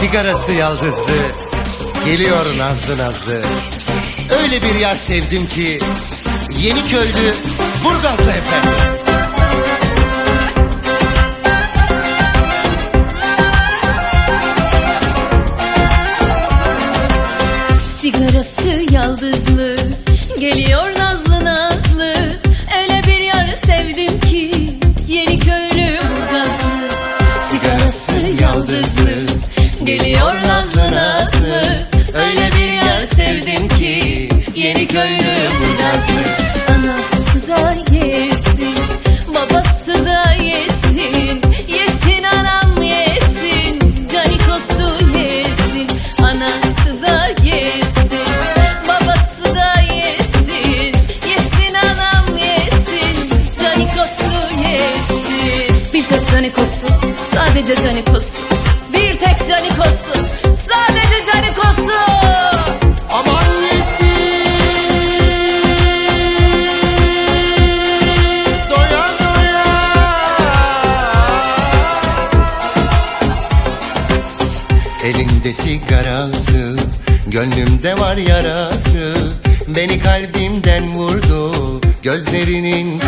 Sigarası yaldızlı, geliyor nazlı nazlı. Öyle bir yer sevdim ki, yeni köylü Burgazlı efendim. Sigarası yaldızlı Geliyor Yeni köylü burgazlı Anası da yesin Babası da yesin. Yesin anam yesin Canikosu yesin. Anası da yesin Babası da yesin. Yesin anam yesin Canikosu yesin. Tek canikosu Sadece canikosu Elinde sigarası, gönlümde var yarası. Beni kalbimden vurdu, gözlerinin